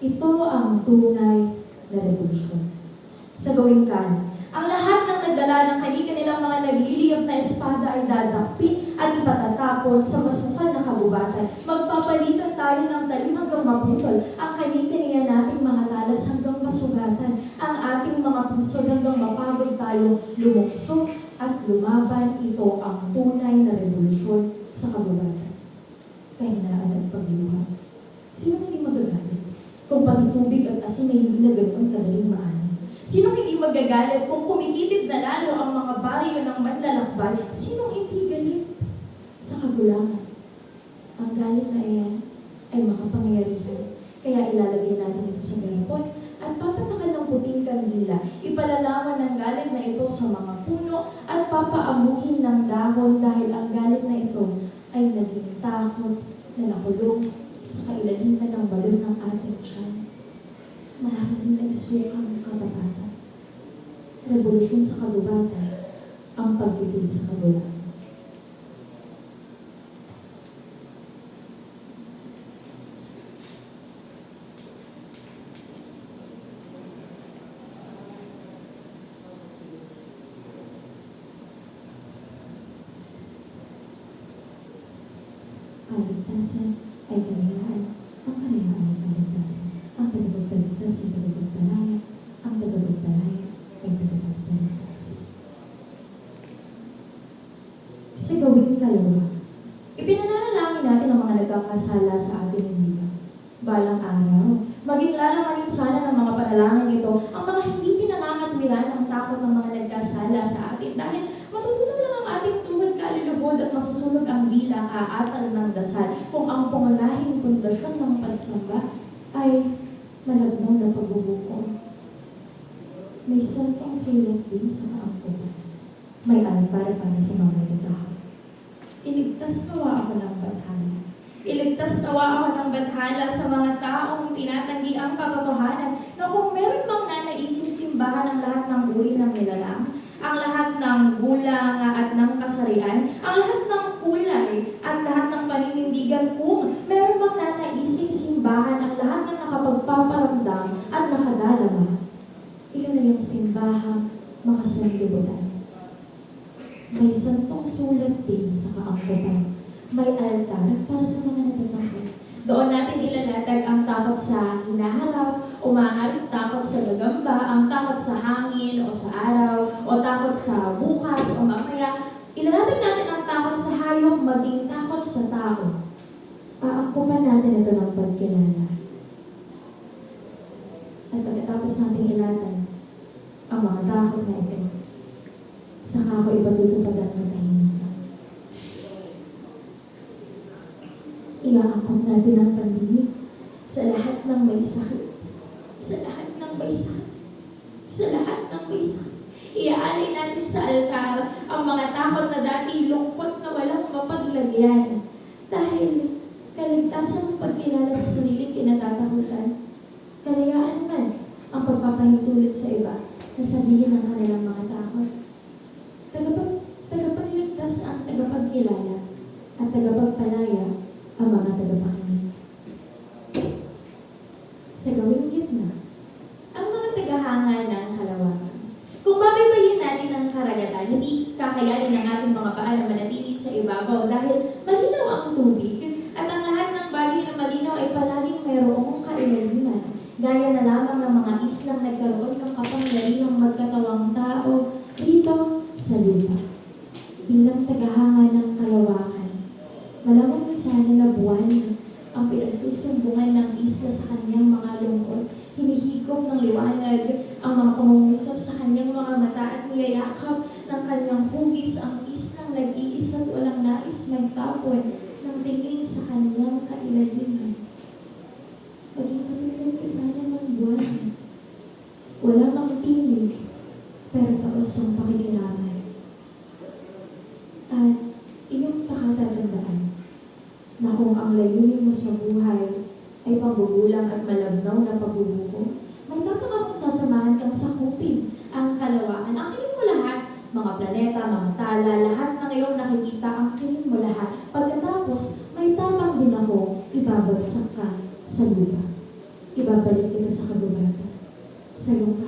Ito ang tunay na revolusyon. Sa gawing kanan, ang lahat ng nagdala ng kani-kanilang mga nagliliyab na espada ay dadakpi at ipatatapon sa masukal na kagubatan. Magpapalitan tayo ng talim hanggang maputol ang kani-kaniya nating mga talas hanggang masugatan. Ang ating mga puso hanggang mapagod tayo lumukso at lumaban. Ito ang tunay na revolusyon sa kagubatan. Kahinaan at pagluha. Sino hindi magagalit? Kung pati tubig at asin ay hindi na ganoon kadaling maanin. Sino hindi magagalit kung kumikitid na lalo ang mga baryo ng manlalakbay? Sino hindi galit? Sa kagulangan. Ang galit na iyan ay makapangyarihan. Kaya ilalagay natin ito sa garapon at papatakan ng puting kandila. Ipalalaman ng galit na ito sa mga puno at papaamuhin ng dahon dahil ang galit na ito ay naging takot na nakulong sa kailaliman ng balon ng ating tiyan. Marami din na isukang katapatan. Revolusyon sa kagubatan, ang pagtitig sa kagulangan. Kaligtasan ay karayaan, ang karayaan ay kaligtasan. Ang tagapagpaligtas ay tagapagpalaya, ang tagapagpalaya ay tagapagpaligtas. Sa gawing dalawa, ipinananalangin natin ang mga nagkakasala sa ating hindi Balang araw, maging lalamanin sana ng mga panalangin ito ang mga hindi pinangangatwiran ng takot ng mga nagkasala sa atin dahil matutunan lang ang ating tuhod kaluluhod at masusunog ang dila kaatal ng dasal kung ang pangunahing pundasyon ng pagsamba ay malabnaw na pagbubuko. May sampang sulat din sa kaangkuhan. May altar para sa mga nagdahal. Iligtas nawa ako ng badhana. Iligtas nawa ako ng badhala sa mga taong tinatanggi ang katotohanan na kung meron bang nanaising simbahan ang lahat ng uri ng nilalang, ang lahat ng gulang at ng kasarian, ang lahat ng kulay at lahat ng paninindigan kung meron bang nanaising simbahan ang lahat ng nakapagpaparamdam at nakadarama, iyon na yung simbahang makasanlibutan. May santong sulat din sa kaangkutan may altar para sa mga natatakot. Doon natin ilalatag ang takot sa hinaharap, o maaaring takot sa gagamba, ang takot sa hangin o sa araw, o takot sa bukas o mamaya. Ilalatag natin ang takot sa hayop, maging takot sa tao. Aangkupan natin ito ng pagkilala. At pagkatapos natin ilatag ang mga takot na ito, saka ako ipatutupad ang katahimikan. Iaangkot natin ang pandinig sa lahat ng may sakit. Sa lahat ng may sakit. Sa lahat ng may sakit. Iaalay natin sa altar ang mga takot na dati lungkot na walang mapaglagyan. Dahil kaligtasan ng pagkilala sa sariling kinatatakutan. Kalayaan man ang pagpapahintulot sa iba na sabihin ng kanilang mga takot. Tagapag, tagapagligtas ang tagapagkilala at tagapagpalaya ang mga tagapakinig. Sa gawing gitna, ang mga tagahanga ng kalawakan. Kung babaybayin natin ang karagatan, hindi kakayanin ng ating mga paa na manatili sa ibabaw dahil malinaw ang tubig at ang lahat ng bagay na malinaw ay palaging mayroong kailaliman. Gaya na lamang ng mga islang nagkaroon ng kapangyarihang magkatawang tao dito sa lupa. Bilang tagahanga ng kalawakan, Malaman mo sana na buwan ang pinagsusumbungan ng isla sa kanyang mga lungkot. Hinihigop ng liwanag ang mga pangungusap sa kanyang mga mata at niyayakap ng kanyang hugis ang islang nag-iisa at walang nais magtapon ng tingin sa kanyang kailaliman. Maging katulad ka sana ng buwan. Wala kang tinig, pero taos ang pakikiramay. At iyong pakatatandaan na kung ang layunin mo sa buhay ay pagbubulang at malabnaw na pagbubuko, may dapat akong sasamahan kang sakupin ang kalawakan. Angkinin mo lahat, mga planeta, mga tala, lahat ng iyong nakikita, angkinin mo lahat. Pagkatapos, may tapang din ako, ibabagsak ka sa lupa. ibabalik kita sa kagubatan, sa iyong